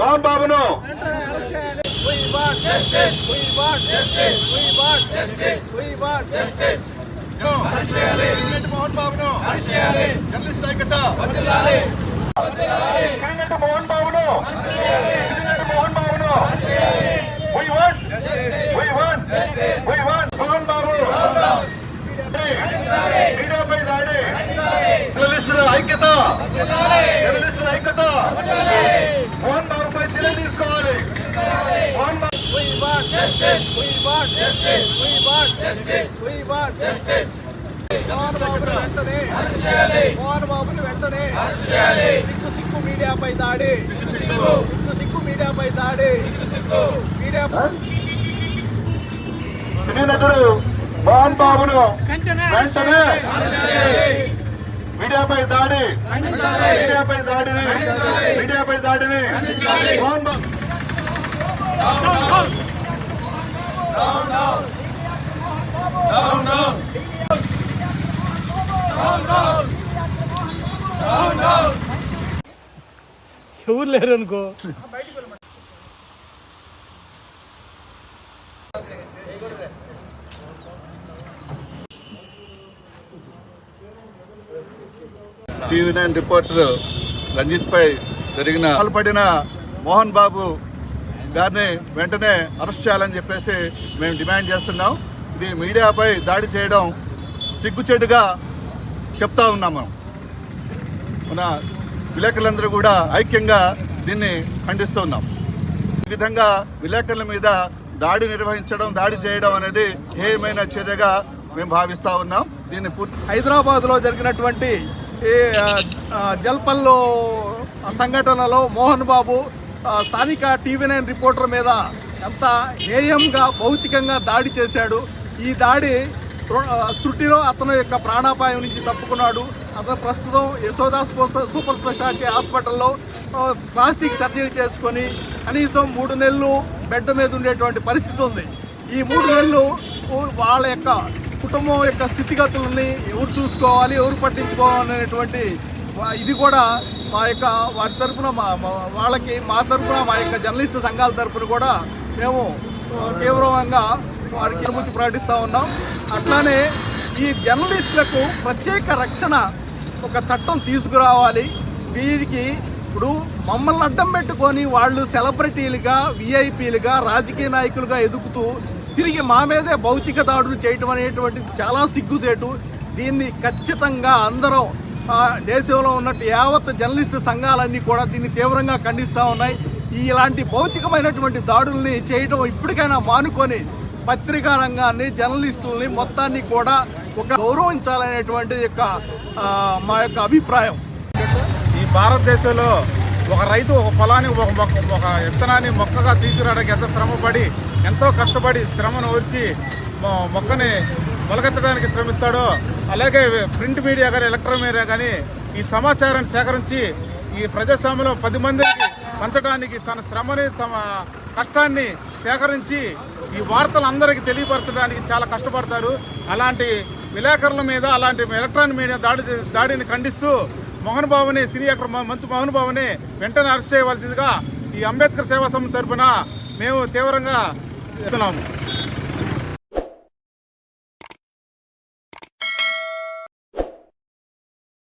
మోహన్ బాబును. మోహన్ బాబును జర్నలిస్ట్ ఐక్యత మోహన్ బాబును మోహన్ బాబును మోహన్ బాబు మీడియాపై దాడి జర్నలిస్టుల ఐక్యత. జర్నలిస్టుల ఐక్యత. Justice. We want justice. We want justice. We want justice. Mohan బాబుని వెంటనే మోహన్ బాబుని వెంటనే సిక్కు సిక్కు మీడియాపై దాడి సిక్కు సిక్కు మీడియాపై దాడి మీడియా సినీ నటుడు మోహన్ బాబును వెంటనే మీడియాపై దాడి మీడియాపై దాడిని మీడియాపై దాడిని మోహన్ బాబు ఎవరు లేరు అనుకో. టీవీ నైన్ రిపోర్టర్ రంజిత్ పై జరిగిన పాల్పడిన మోహన్ బాబు గారిని వెంటనే అరెస్ట్ చేయాలని చెప్పేసి మేము డిమాండ్ చేస్తున్నాం. ఇది మీడియాపై దాడి చేయడం సిగ్గుచేటుగా చెప్తా ఉన్నాం మనం. మన విలేకరులందరూ కూడా ఐక్యంగా దీన్ని ఖండిస్తూ ఉన్నాం. ఈ విధంగా విలేకరుల మీద దాడి నిర్వహించడం దాడి చేయడం అనేది ఏమైనా చర్యగా మేము భావిస్తూ ఉన్నాం. దీన్ని పూర్తి హైదరాబాద్లో జరిగినటువంటి ఈ జల్పల్లో సంఘటనలో మోహన్ బాబు స్థానిక టీవీ నైన్ రిపోర్టర్ మీద ఎంత హేయంగా భౌతికంగా దాడి చేశాడు. ఈ దాడి త్రు- త్రుటిలో అతను యొక్క ప్రాణాపాయం నుంచి తప్పుకున్నాడు. అతను ప్రస్తుతం యశోదా సూపర్ స్పెషాలిటీ హాస్పిటల్లో ప్లాస్టిక్ సర్జరీ చేసుకొని కనీసం మూడు నెలలు బెడ్ మీద ఉండేటువంటి పరిస్థితి ఉంది. ఈ మూడు నెలలు వాళ్ళ యొక్క కుటుంబం యొక్క స్థితిగతులని ఎవరు చూసుకోవాలి ఎవరు పట్టించుకోవాలనేటువంటి ఇది కూడా మా యొక్క వారి తరపున మా వాళ్ళకి మా తరపున మా యొక్క జర్నలిస్ట్ సంఘాల తరఫున కూడా మేము తీవ్రంగా వారికి అనుభూతి ప్రకటిస్తూ ఉన్నాం. అట్లానే ఈ జర్నలిస్టులకు ప్రత్యేక రక్షణ ఒక చట్టం తీసుకురావాలి. వీరికి ఇప్పుడు మమ్మల్ని అడ్డం పెట్టుకొని వాళ్ళు సెలబ్రిటీలుగా విఐపీలుగా రాజకీయ నాయకులుగా ఎదుగుతూ తిరిగి మా మీదే భౌతిక దాడులు చేయటం అనేటువంటిది చాలా సిగ్గుసేటు. దీన్ని ఖచ్చితంగా అందరం దేశంలో ఉన్నట్టు యావత్ జర్నలిస్టు సంఘాలన్నీ కూడా దీన్ని తీవ్రంగా ఖండిస్తూ ఉన్నాయి. ఇలాంటి భౌతికమైనటువంటి దాడుల్ని చేయడం ఇప్పటికైనా మానుకొని పత్రికా రంగాన్ని జర్నలిస్టులని మొత్తాన్ని కూడా ఒక గౌరవించాలనేటువంటి యొక్క మా యొక్క అభిప్రాయం. ఈ భారతదేశంలో ఒక రైతు ఒక పొలాన్ని ఒక మొక్క ఒక విత్తనాన్ని మొక్కగా తీసుకురావడానికి ఎంత శ్రమపడి ఎంతో కష్టపడి శ్రమను ఓర్చి మొక్కని మొలకెత్తడానికి శ్రమిస్తాడో అలాగే ప్రింట్ మీడియా కానీ ఎలక్ట్రానిక్ మీడియా కానీ ఈ సమాచారాన్ని సేకరించి ఈ ప్రజాస్వామ్యంలో పది మందికి పంచడానికి తన శ్రమని తమ కష్టాన్ని సేకరించి ఈ వార్తలు అందరికీ తెలియపరచడానికి చాలా కష్టపడతారు. అలాంటి విలేకరుల మీద అలాంటి ఎలక్ట్రానిక్ మీడియా దాడి దాడిని ఖండిస్తూ మోహన్ బాబుని సినీ యాక్టర్ మంచు మోహన్ బాబుని వెంటనే అరెస్ట్ చేయవలసిందిగా ఈ అంబేద్కర్ సేవా సమితి తరపున మేము తీవ్రంగా ఇస్తున్నాము